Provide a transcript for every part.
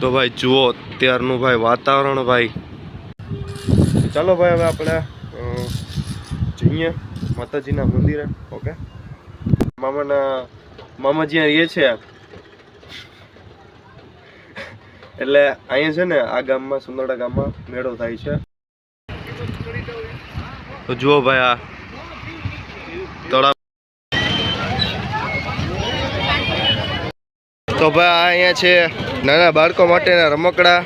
તો ભાઈ જુઓ, અત્યારનું ભાઈ વાતાવરણ ભાઈ. ચાલો ભાઈ હવે આપણે જઈએ માતાજીના મંદિરે, ઓકે? મામાના મામા જ્યાં રહે છે એટલે અહીંયા છે ને, આ ગામમાં, સુંદરડા ગામમાં મેળો થાય છે. તો જુઓ ભાઈ આ તળાવ તો ભાઈ આ અહીંયા છે. નાના બાળકો માટેના રમકડા.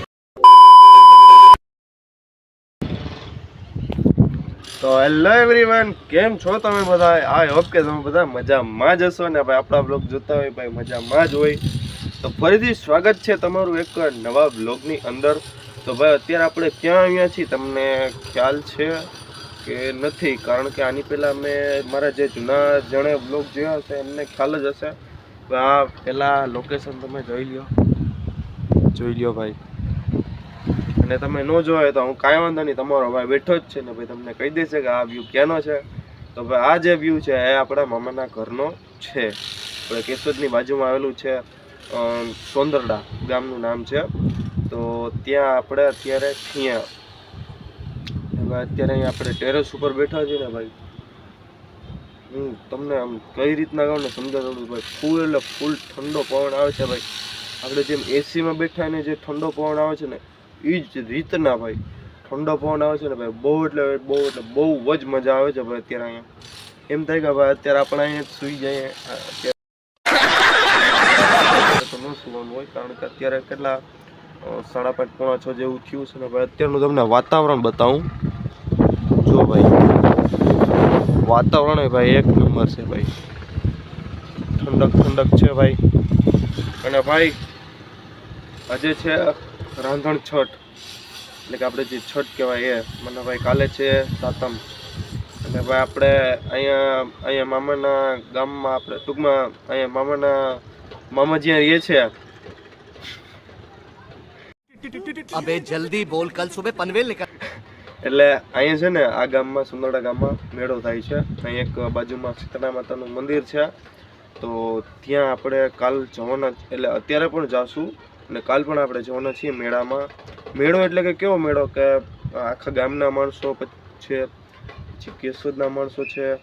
તો હેલો એવરીવન કેમ છો તમે બધા? આઈ હોપ કે તમે બધા મજામાં જ હશો ને ભાઈ, આપણા બ્લોગ જોતા હોય ભાઈ, મજામાં જ હોય. તો ફરીથી સ્વાગત છે તમારું એક નવા બ્લોગની અંદર. તો ભાઈ, અત્યારે આપણે ક્યાં આવ્યા છીએ? તમને ખ્યાલ છે કે નથી? કારણ કે આની પહેલાં મેં મારા જે જૂના જણે બ્લોગ જોયા હશે, એમને ખ્યાલ જ હશે. આ પહેલાં લોકેશન તમે જોઈ લ્યો. જોઈ લ્યો ભાઈ. અને તમે ન જોયો તો હું કાંઈ વાંધો નહીં, તમારો ભાઈ બેઠો જ છે ને ભાઈ તમને કહી દેશે કે આ વ્યૂ ક્યાંનો છે? તો ભાઈ આ જે વ્યૂ છે, એ આપણા મામાના ઘરનો છે. આપણે કેશોદની બાજુમાં આવેલું છે સોંદરડા ગામનું નામ છે. તો ત્યાં આપણે અત્યારે છીએ. અત્યારે અહીં આપણે ટેરેસ ઉપર બેઠા છીએ ને ભાઈ. હું તમને આમ કઈ રીતના કહું ને સમજાવું ભાઈ? ફૂલ એટલે ફૂલ ઠંડો પવન આવે છે ભાઈ. આપણે જેમ એસીમાં બેઠા ને જે ઠંડો પવન આવે છે ને એ જ રીતના ભાઈ. ઠંડો પવન આવે છે ને ભાઈ, બહુ એટલે બહુ એટલે બહુ જ મજા આવે છે ભાઈ અત્યારે અહીંયા. એમ થાય કે ભાઈ અત્યારે આપણે અહીંયા સૂઈ જઈએ. તો ન સુવાનું હોય, કારણ કે અત્યારે કેટલા સાડા પાંચ, પોણા છ જેવું થયું છે ને ભાઈ. અત્યારનું તમને વાતાવરણ બતાવું જો ભાઈ વાતાવરણ ભાઈ એક નંબર છે ભાઈ. ઠંડક ઠંડક છે ભાઈ. અને ભાઈ, આજે છે રાંધણ છઠ. એટલે કે આપણે જે છઠ કહેવાય એ. મને ભાઈ કાલે છે સાતમ. અને ભાઈ આપણે અહીંયા અહીંયા મામાના ગામમાં આપણે, ટૂંકમાં અહીંયા મામાના મામા જ્યાં રહીએ છીએ. અબે જલ્દી બોલ, કલ સુબહ પનવેલ નીકળ. એટલે અહીંયા છે ને આ ગામમાં, સુંદરડા ગામમાં મેળો થાય છે. અહીં એક બાજુમાં સીતળા માતાનું મંદિર છે. તો ત્યાં આપણે કાલ જવાના, એટલે અત્યારે પણ જાશું અને કાલ પણ આપણે જવાના છીએ મેળામાં. મેળો એટલે કે કેવો મેળો? કે આખા ગામના માણસો છે, પછી કેશોદના માણસો છે,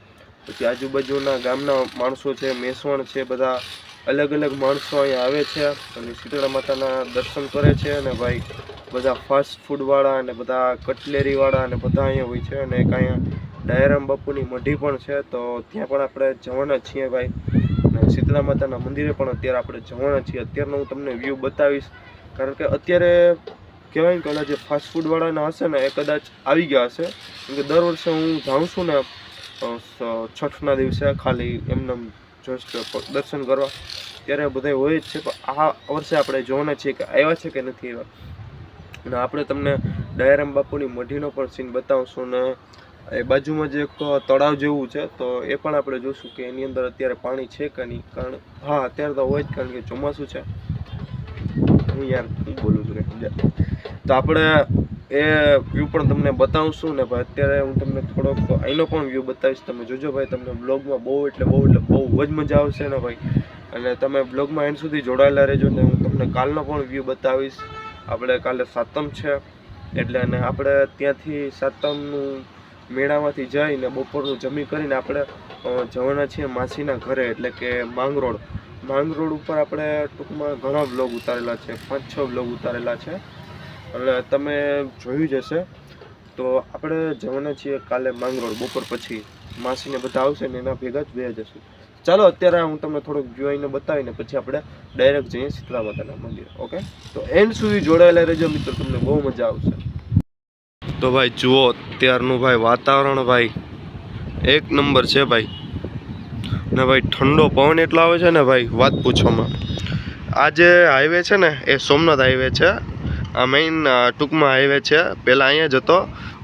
પછી આજુબાજુના ગામના માણસો છે, મેસવણ છે, બધા અલગ અલગ માણસો અહીંયા આવે છે અને શીતળા માતાના દર્શન કરે છે અને ભાઈ બધા ફાસ્ટ ફૂડવાળા અને બધા કટલેરીવાળા અને બધા અહીંયા હોય છે અને એક અહીંયા ડાયરામ બાપુની મઢી પણ છે, તો ત્યાં પણ આપણે જવાના છીએ ભાઈ. અને શીતળા માતાના મંદિરે પણ અત્યારે આપણે જવાના છીએ. અત્યારનો હું તમને વ્યૂ બતાવીશ. કારણ કે અત્યારે કહેવાય ને કે જે ફાસ્ટ ફૂડવાળાના હશે ને, એ કદાચ આવી ગયા હશે. કેમ કે દર વર્ષે હું જાઉં છું ને છઠના દિવસે ખાલી એમને જસ્ટ દર્શન કરવા. ત્યારે બધા હોય જ છે, પણ આ વર્ષે આપણે જોવાના છીએ કે આવ્યા છે કે નથી આવ્યા? અને આપણે તમને દયારામ બાપુની મઢીનો પણ સીન બતાવશું ને એ બાજુમાં જે એક તળાવ જેવું છે, તો એ પણ આપણે જોશું કે એની અંદર અત્યારે પાણી છે કે નહીં. કારણ હા, અત્યારે તો હોય જ, કારણ કે ચોમાસું છે. હું યાર હું બોલું છું રે તો આપણે એ વ્યૂ પણ તમને બતાવશું ને ભાઈ, અત્યારે હું તમને થોડોક અહીંનો પણ વ્યૂ બતાવીશ. તમે જોજો ભાઈ, તમને બ્લોગમાં બહુ એટલે બહુ એટલે બહુ જ મજા આવશે ને ભાઈ. અને તમે બ્લોગમાં એન્ડ સુધી જોડાયેલા રહેજો ને હું તમને કાલનો પણ વ્યૂ બતાવીશ. આપણે કાલે સાતમ છે, એટલે અને આપણે ત્યાંથી સાતમનું મેળામાંથી જઈને બપોરનું જમી કરીને આપણે જવાના છીએ માસીના ઘરે, એટલે કે માંગરોળ. માંગરોળ ઉપર આપણે ટૂંકમાં ઘણા બ્લોગ ઉતારેલા છે, પાંચ છ બ્લોગ ઉતારેલા છે. એટલે તમે જોયું જ હશે. તો આપણે જવાના છીએ કાલે માંગરોળ, બપોર પછી. માસીને બધા આવશે ને એના ભેગા જ બે જશું ચાલો, અત્યારે હું તમને થોડુંક જોઈને બતાવીને પછી આપણે ડાયરેક્ટ જઈએ શીતળા માતાના મંદિર ઓકે તો એન્ડ સુધી જોડાયેલા રહેજો, મિત્રો, તમને બહુ મજા આવશે. તો ભાઈ, જુઓ, અત્યારનું ભાઈ વાતાવરણ ભાઈ, એક નંબર છે ભાઈ. ને ભાઈ, ઠંડો પવન એટલો આવે છે ને ભાઈ, વાત પૂછવામાં. આ જે હાઈવે છે ને, એ સોમનાથ હાઈવે છે. આ મેઇન ટૂંકમાં હાઈવે છે. પહેલાં અહીંયા જ હતો.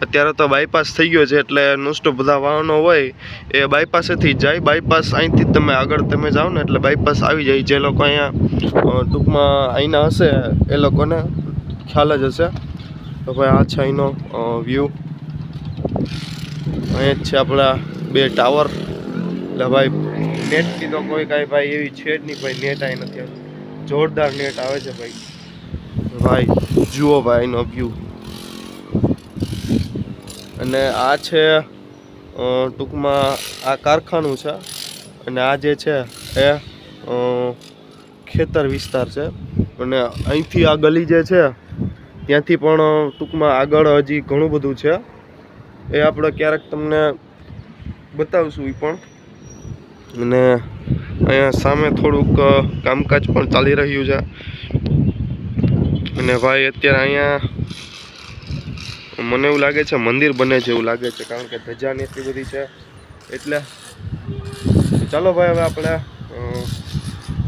અત્યારે તો બાયપાસ થઈ ગયો છે એટલે નોસ્ટોપ બધા વાહનો હોય એ બાયપાસેથી જાય. બાયપાસ અહીંથી તમે આગળ તમે જાઓ ને એટલે બાયપાસ આવી જાય. જે લોકો અહીંયા ટૂંકમાં અહીંના હશે, એ લોકોને ખ્યાલ જ હશે. તો ભાઈ આ છે અહીંનો વ્યૂ અહીંયા જ છે આપણા બે ટાવર એટલે ભાઈ નેટ તો કોઈ કાંઈ ભાઈ એવી છે જ નહીં ભાઈ નેટ અહીં નથી જોરદાર નેટ આવે છે ભાઈ. ભાઈ, જુઓ ભાઈ એનો વ્યૂ અને આ છે ટૂંકમાં આ કારખાનું છે. અને આ જે છે, એ ખેતર વિસ્તાર છે. અને અહીંથી આ ગલી જે છે, ત્યાંથી પણ ટૂંકમાં આગળ હજી ઘણું બધું છે. એ આપણે ક્યારેક તમને બતાવશું એ પણ. અને અહીંયા સામે થોડુંક કામકાજ પણ ચાલી રહ્યું છે. અને ભાઈ, અત્યારે અહીંયા મને એવું લાગે છે મંદિર બને છે એવું લાગે છે, કારણ કે ધજાની એટલી બધી છે. એટલે ચાલો ભાઈ, હવે આપણે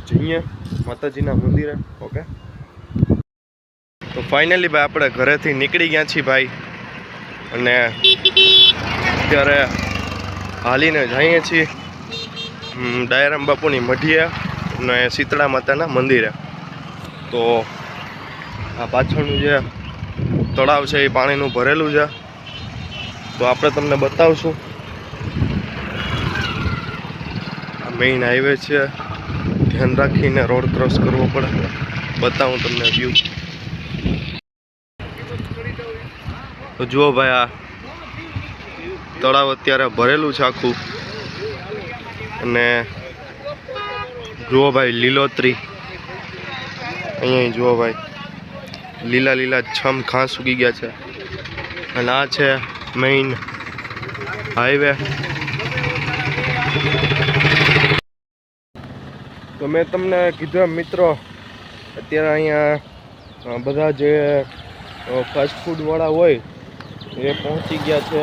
જઈએ માતાજીના મંદિરે, ઓકે? તો ફાઇનલી ભાઈ, આપણે ઘરેથી નીકળી ગયા છીએ ભાઈ. અને અત્યારે હાલીને જઈએ છીએ ડાયરામ બાપુની મઢીએ અને શીતળા માતાના મંદિરે. તો આ પાછળનું જે તળાવ છે, એ પાણીનું ભરેલું છે. તો આપણે તમને બતાવશું. આ મેઇન હાઈવે છે. ધ્યાન રાખીને રોડ ક્રોસ કરવો પડે. બતાવું તમને વ્યૂ તો જુઓ ભાઈ, આ તળાવ અત્યારે ભરેલું છે આખું. અને જુઓ ભાઈ, લીલોતરી. અહીંયા જુઓ ભાઈ. લીલા લીલા છમ ઘાસ ઉગી ગયા છે. અને આ છે મેઇન હાઈવે તો મેં તમને કીધું મિત્રો, અત્યારે અહીંયા બધા જે ફાસ્ટફૂડવાળા હોય, એ પહોંચી ગયા છે.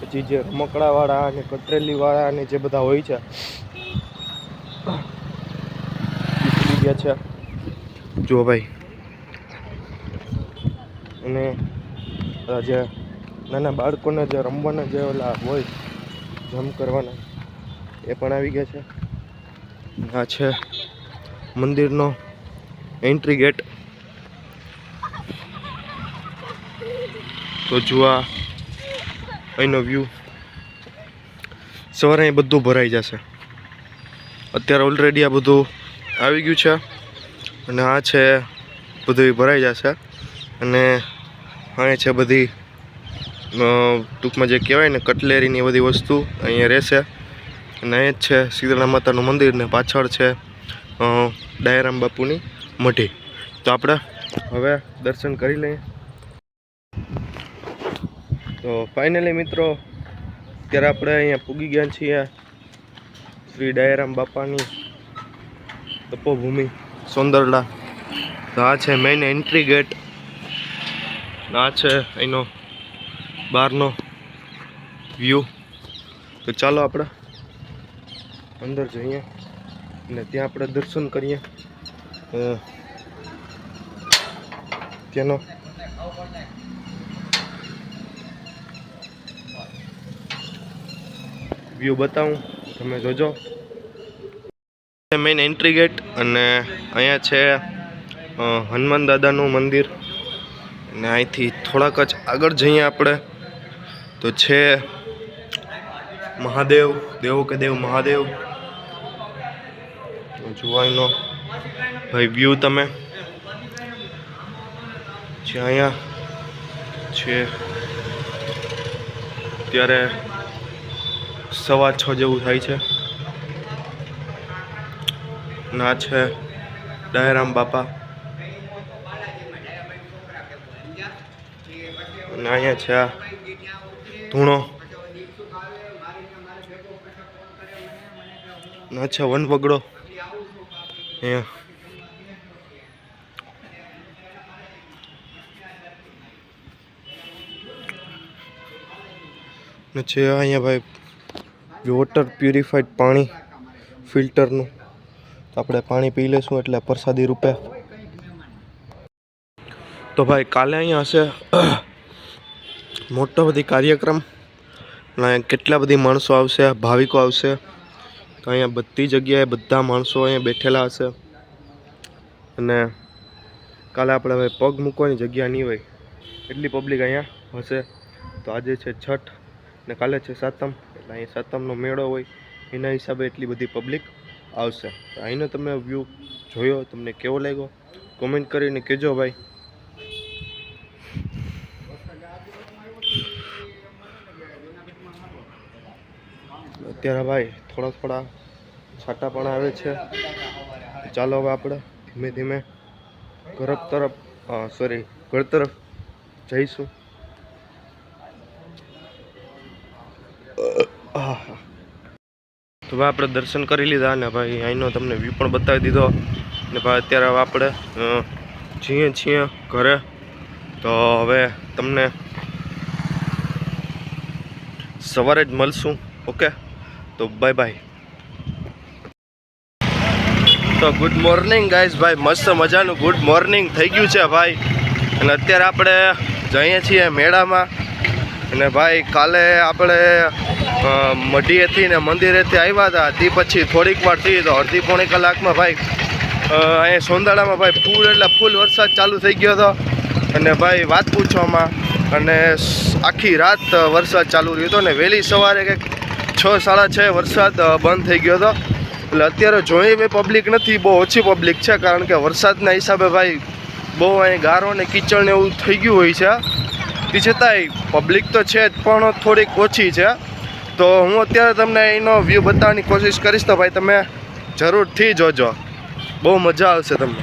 પછી જે રમકડાવાળા અને કટરેલીવાળા અને જે બધા હોય છે ગયા છે. જો ભાઈ. અને જે નાના બાળકોને જે રમવાના જે ઓલા હોય, જમ કરવાના, એ પણ આવી ગયા છે. આ છે મંદિરનો એન્ટ્રી ગેટ. તો જુઓ આ અહીંનો વ્યૂ. સવારે અહીં બધું ભરાઈ જશે. અત્યારે ઓલરેડી આ બધું આવી ગયું છે. અને આ છે, બધું ભરાઈ જશે. અને અહીં છે બધી ટૂંકમાં જે કહેવાય ને, કટલેરીની બધી વસ્તુ અહીંયા રહેશે. અને અહીં જ છે શીતળા માતાનું મંદિર ને પાછળ છે ડાયરામ બાપુની મઢી. તો આપણે હવે દર્શન કરી લઈએ. તો ફાઇનલી મિત્રો, અત્યારે આપણે અહીંયા પૂગી ગયા છીએ શ્રી ડાયરામ બાપાની તપોભૂમિ સોંદરડા તો આ છે મેઇન એન્ટ્રી ગેટ આ છે, અહીંનો બહારનો વ્યૂ તો ચાલો આપણે અંદર જઈએ અને ત્યાં આપણે દર્શન કરીએ. ત્યાંનો. વ્યૂ બતાવું, તમે જોજો. મેઇન એન્ટ્રી ગેટ અને અહીંયા છે હનુમાન દાદાનું મંદિર. અને અહીંથી થોડાક જ આગળ જઈએ આપણે. તો છે મહાદેવ, દેવો કે દેવ મહાદેવ. જોવાયનો ભાઈ વ્યૂ તમે. જે અહીંયા છે. ત્યારે સવા છ જેવું થાય છે. ના છે. ડાયરામ બાપા અને અહીંયા છે આ ધૂણો. અચ્છા વન પગડો અહીંયા. ને છે અહીંયા ભાઈ વોટર પ્યુરિફાઈડ પાણી ફિલ્ટરનું તો આપણે પાણી પી લઈશું એટલે પ્રસાદી રૂપે. તો ભાઈ કાલે અહીંયા હશે. મોટો બધી કાર્યક્રમ અને અહીંયા કેટલા બધી માણસો આવશે, ભાવિકો આવશે. તો અહીંયા બધી જગ્યાએ બધા માણસો અહીંયા બેઠેલા હશે. અને કાલે આપણે હવે પગ મૂકવાની જગ્યા નહીં હોય. એટલી પબ્લિક અહીંયા હશે. તો આજે છે છઠ ને કાલે છે સાતમ. એટલે અહીં સાતમનો મેળો હોય, એના હિસાબે એટલી બધી પબ્લિક આવશે. તો અહીંનો તમે વ્યૂ જોયો, તમને કેવો લાગ્યો? કોમેન્ટ કરીને કહેજો ભાઈ. અત્યારે ભાઈ થોડા થોડા છાંટા પણ આવે છે. ચાલો હવે આપણે ધીમે ધીમે ઘર તરફ સોરી ઘર તરફ જઈશું. તો ભાઈ આપણે દર્શન કરી લીધા ને ભાઈ અહીંનો તમને વ્યૂ પણ બતાવી દીધો. ને ભાઈ અત્યારે હવે આપણે છીએ છીએ ઘરે. તો હવે તમને સવારે જ મળશું, ઓકે? તો બાય બાય તો ગુડ મોર્નિંગ ગાઈઝ ભાઈ, મસ્ત મજાનું ગુડ મોર્નિંગ થઈ ગયું છે, ભાઈ. અને અત્યારે આપણે જઈએ છીએ મેળામાં. અને ભાઈ, કાલે આપણે મઢીએથી ને મંદિરેથી આવ્યા હતા. તે પછી થોડીક વાર થઈ તો અડધી પોણી કલાકમાં ભાઈ અહીંયા સોંદાળામાં ભાઈ ફૂલ એટલે ફૂલ વરસાદ ચાલુ થઈ ગયો હતો. અને ભાઈ, વાત પૂછવામાં. અને આખી રાત વરસાદ ચાલુ રહ્યો હતો ને, વહેલી સવારે કંઈક છ સાડા છ વરસાદ બંધ થઈ ગયો હતો. એટલે અત્યારે જોઈ એવી પબ્લિક નથી, બહુ ઓછી પબ્લિક છે, કારણ કે વરસાદના હિસાબે ભાઈ બહુ અહીં ગારો ને કિચડ ને એવું થઈ ગયું હોય છે. તે છતાંય પબ્લિક તો છે જ, પણ થોડીક ઓછી છે. તો હું અત્યારે તમને એનો વ્યૂ બતાવવાની કોશિશ કરીશ, તો ભાઈ તમે જરૂરથી જોજો. બહુ મજા આવશે તમને.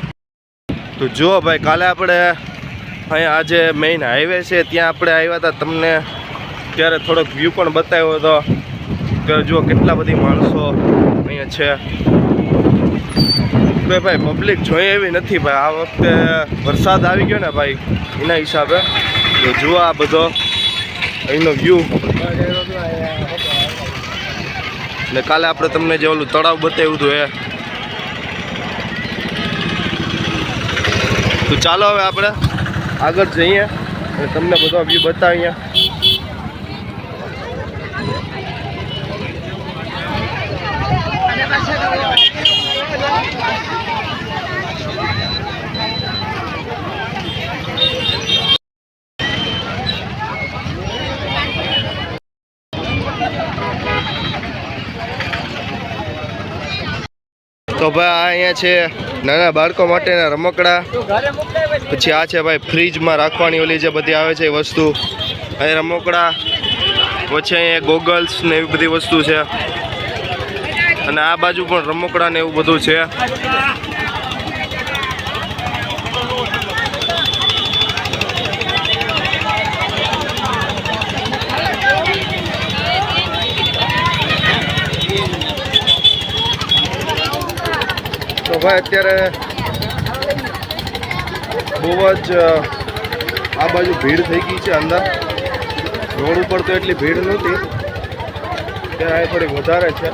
તો જુઓ ભાઈ, કાલે આપણે અહીંયા આજે મેઇન હાઈવે છે, ત્યાં આપણે આવ્યા હતા. તમને ત્યારે થોડોક વ્યૂ પણ બતાવ્યો હતો. જુઓ કેટલા બધી માણસો અહીંયા છે. કે ભાઈ પબ્લિક જોઈએ એવી નથી ભાઈ. આ વખતે વરસાદ આવી ગયો ને ભાઈ, એના હિસાબે. તો જુઓ આ બધો અહીંનો વ્યૂ ને કાલે આપણે તમને જે ઓલું તળાવ બતાવ્યું હતું એ. તો ચાલો હવે આપણે આગળ જઈએ અને તમને બધો વ્યૂ બતાવીએ. તો ભાઈ આ અહીંયા છે નાના બાળકો માટેના રમકડા. પછી આ છે ભાઈ ફ્રીજમાં રાખવાની ઓલી જે બધી આવે છે એ વસ્તુ. અહીં રમકડા, પછી અહીંયા ગોગલ્સ ને એવી બધી વસ્તુ છે. અને આ બાજુ પણ રમકડા ને એવું બધું છે. ભાઈ, અત્યારે બહુ જ આ બાજુ ભીડ થઈ ગઈ છે અંદર. રોડ ઉપર તો એટલી ભીડ નહોતી ત્યાં થોડી વધારે છે.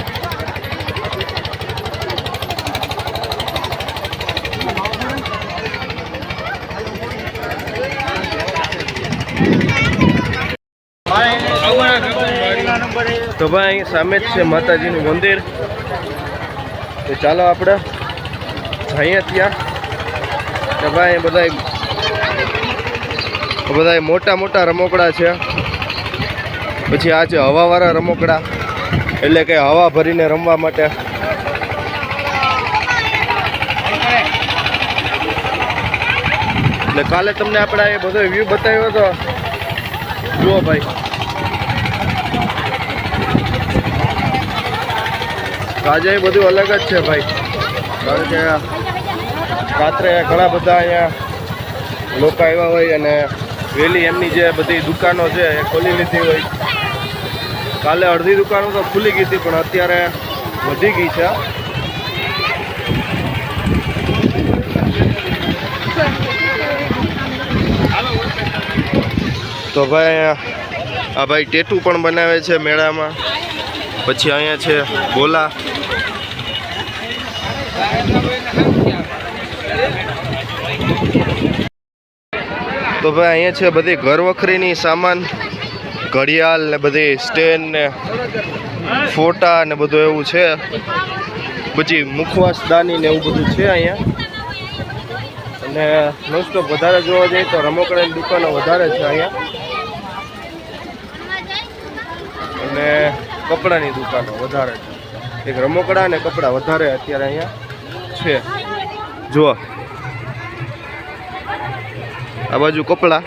તો ભાઈ સામે જ છે માતાજીનું મંદિર. તો ચાલો આપણે જઈએ ત્યાં. કે ભાઈ બધા બધા મોટા મોટા રમકડા છે. પછી આ છે હવાવાળા રમકડા. એટલે કે હવા ભરીને રમવા માટે. એટલે કાલે તમને આપણે એ બધો વ્યૂ બતાવ્યો હતો જુઓ ભાઈ. આજે બધું અલગ જ છે ભાઈ. કારણ કે રાત્રે ઘણા બધા અહીંયા લોકો આવ્યા હોય અને વહેલી એમની જે બધી દુકાનો છે એ ખોલી લીધી હોય. કાલે અડધી દુકાનો તો ખુલી ગઈ હતી, પણ અત્યારે વધી ગઈ છે. તો ભાઈ અહીંયા આ ભાઈ ટેટુ પણ બનાવે છે મેળામાં. પછી અહીંયા છે ગોલા તો ભાઈ અહીંયા છે બધી ઘર વખરીની સામાન, ઘડિયાળ ને બધી સ્ટેન ને ફોટા ને બધું એવું છે. પછી મુખવાસદાની ને એવું બધું છે અહીંયા. અને ઓફ વધારે જોવા જઈએ તો રમકડાની દુકાનો વધારે છે અહીંયા. અને કપડાની દુકાનો વધારે છે. એક રમકડા અને કપડાં વધારે અત્યારે અહીંયા છે. જુઓ. આ બાજુ કપડાં,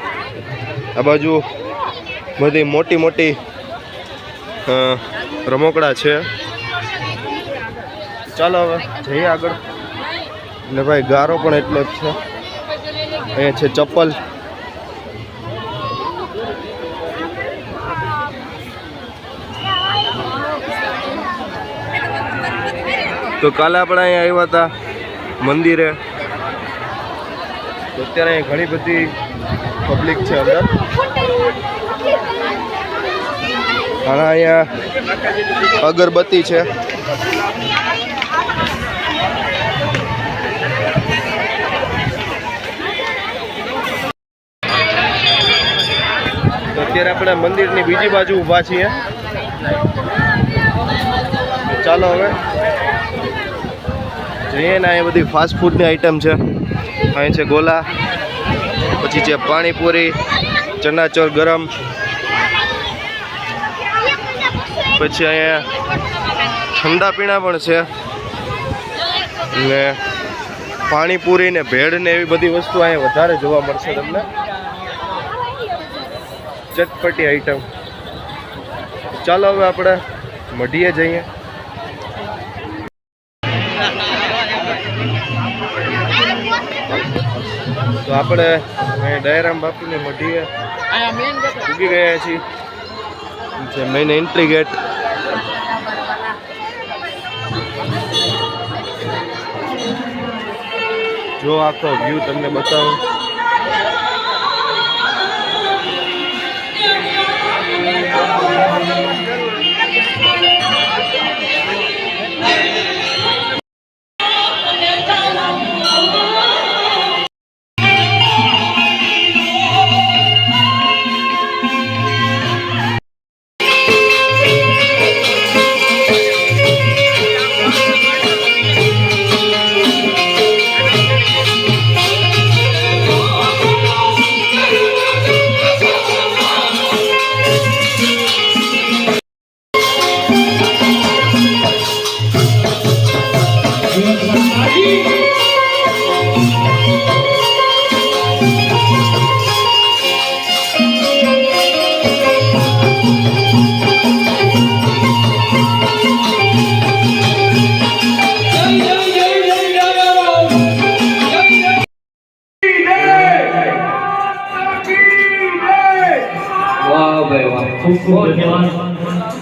આ બાજુ બધી મોટી મોટી રમકડા છે. ચાલો હવે જઈએ આગળ. ને ભાઈ ગારો પણ એટલો જ છે. અહીંયા છે ચપ્પલ. તો કાલે આપણે અહીંયા આવ્યા હતા મંદિરે. તો અત્યારે ઘણી બધી પબ્લિક છે અંદર. ઘણા અહીંયા અગરબત્તી છે. અત્યારે આપણે મંદિરની બીજી બાજુ ઊભા છીએ. ચાલો હવે. જઈએ ને, અહીંયા બધી ફાસ્ટ ફૂડની આઈટમ છે. અહીં છે ગોલા, પછી છે પાણીપુરી ચણાચોર ગરમ, પછી અહીંયા ઠંડા પીણા પણ છે. ને પાણીપુરી ને ભેળ ને એવી બધી વસ્તુ અહીંયા વધારે જોવા મળશે તમને. ચટપટી આઈટમ ચાલો હવે આપણે મઢીએ જઈએ. તો આપણે દયારામ બાપુને મઢીએ. ઉગી ગયા છીએ. મેઇન એન્ટ્રી ગેટ જો આખો વ્યૂ તમને બતાવું. વાહ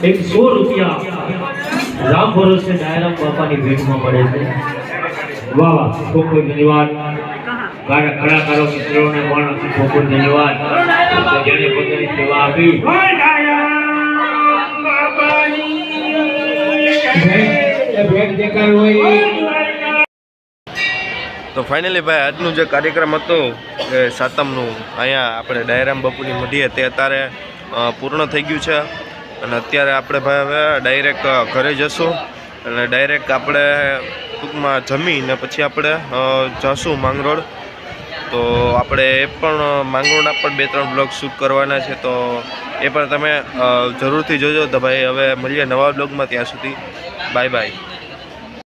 ધન્યવાદ એક સો રૂપિયા રામ ભરોસે ડાયરામ બાપાની ભેટમાં મળે છે. વાહ વાહ, ખૂબ ખૂબ ધન્યવાદ. કલાકારો મિત્રોને પણ ખૂબ ખૂબ ધન્યવાદ. જેણે પોતાની સેવા આપી તો ફાઇનલી ભાઈ, આજનું જે કાર્યક્રમ હતો સાતમનું, અહીંયા આપણે ડાયરામ બાપુની મઢીએ તે અત્યારે પૂર્ણ થઈ ગયું છે. અને અત્યારે આપણે ભાઈ હવે ડાયરેક્ટ ઘરે જશું. અને ડાયરેક્ટ આપણે ટૂંકમાં જમીને પછી આપણે જશું માંગરોળ. તો આપણે એ પણ માંગરોળના પણ બે ત્રણ બ્લોગ શૂટ કરવાના છે. તો એ પણ તમે જરૂરથી જોજો તો ભાઈ હવે મળીએ નવા બ્લોગમાં ત્યાં સુધી. Bye bye